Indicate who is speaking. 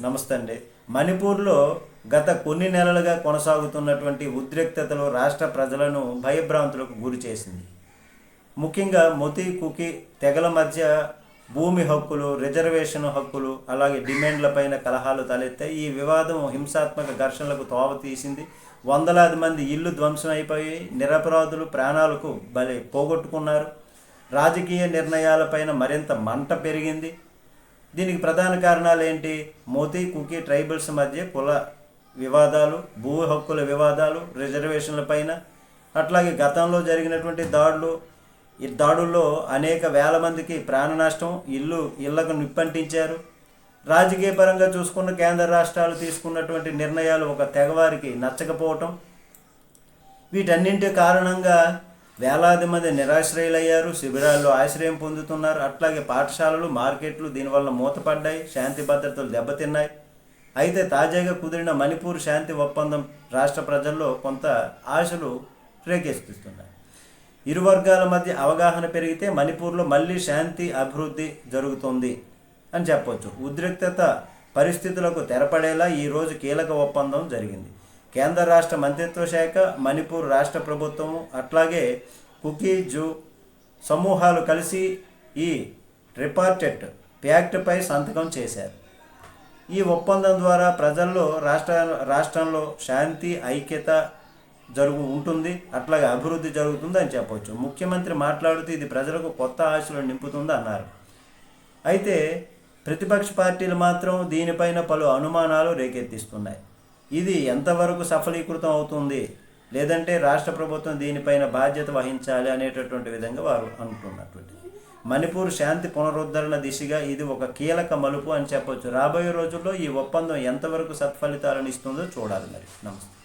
Speaker 1: నమస్తే అండి. మణిపూర్లో గత కొన్ని నెలలుగా కొనసాగుతున్నటువంటి ఉద్రిక్తతలు రాష్ట్ర ప్రజలను భయభ్రాంతులకు గురి చేసింది. ముఖ్యంగా మొతి కుకి తెగల మధ్య భూమి హక్కులు రిజర్వేషన్ హక్కులు అలాగే డిమాండ్లపైన కలహాలు తలెత్తాయి. ఈ వివాదం హింసాత్మక ఘర్షణలకు తోవ తీసింది. వందలాది మంది ఇల్లు ధ్వంసం అయిపోయి నిరపరాధులు ప్రాణాలకు బలి పోగొట్టుకున్నారు. రాజకీయ నిర్ణయాలపైన మరింత మంట పెరిగింది. దీనికి ప్రధాన కారణాలు ఏంటి? మోతీ కుకీ ట్రైబల్స్ మధ్య కుల వివాదాలు భూ హక్కుల వివాదాలు రిజర్వేషన్ల పైన అట్లాగే గతంలో జరిగినటువంటి దాడులు. ఈ దాడుల్లో అనేక వేల మందికి ప్రాణ నష్టం ఇల్లు ఇళ్ళకు నిప్పంటించారు. రాజకీయ పరంగా చూసుకున్న కేంద్ర రాష్ట్రాలు తీసుకున్నటువంటి నిర్ణయాలు ఒక తెగవారికి నచ్చకపోవటం. వీటన్నింటి కారణంగా వేలాది మంది నిరాశ్రయులయ్యారు శిబిరాల్లో ఆశ్రయం పొందుతున్నారు. అట్లాగే పాఠశాలలు మార్కెట్లు దీనివల్ల మూతపడ్డాయి శాంతి భద్రతలు దెబ్బతిన్నాయి. అయితే తాజాగా కుదిరిన మణిపూర్ శాంతి ఒప్పందం రాష్ట్ర ప్రజల్లో కొంత ఆశలు రేకెత్తిస్తున్నాయి. ఇరు వర్గాల మధ్య అవగాహన పెరిగితే మణిపూర్లో మళ్ళీ శాంతి అభివృద్ధి జరుగుతుంది అని చెప్పొచ్చు. ఉద్రిక్తత పరిస్థితులకు తెరపడేలా ఈరోజు కీలక ఒప్పందం జరిగింది. కేంద్ర రాష్ట్ర మంత్రిత్వ శాఖ మణిపూర్ రాష్ట్ర ప్రభుత్వం అట్లాగే కుకీ జూ సమూహాలు కలిసి ఈ రిపార్టెడ్ ప్యాక్ట్పై సంతకం చేశారు. ఈ ఒప్పందం ద్వారా ప్రజల్లో రాష్ట్ర రాష్ట్రంలో శాంతి ఐక్యత జరుగు ఉంటుంది. అట్లాగే అభివృద్ధి జరుగుతుంది అని చెప్పవచ్చు ముఖ్యమంత్రి మాట్లాడుతూ ఇది ప్రజలకు కొత్త ఆశలు నింపుతుంది అన్నారు. అయితే ప్రతిపక్ష పార్టీలు మాత్రం దీనిపైన పలు అనుమానాలు రేకెత్తిస్తున్నాయి. ఇది ఎంతవరకు సఫలీకృతం అవుతుంది? లేదంటే రాష్ట్ర ప్రభుత్వం దీనిపైన బాధ్యత వహించాలి అనేటటువంటి విధంగా వారు అనుకున్నటువంటి. మణిపూర్ శాంతి పునరుద్ధరణ దిశగా ఇది ఒక కీలక మలుపు అని చెప్పొచ్చు. రాబోయే రోజుల్లో ఈ ఒప్పందం ఎంతవరకు సత్ఫలితాలను ఇస్తుందో చూడాలి మరి. నమస్తే.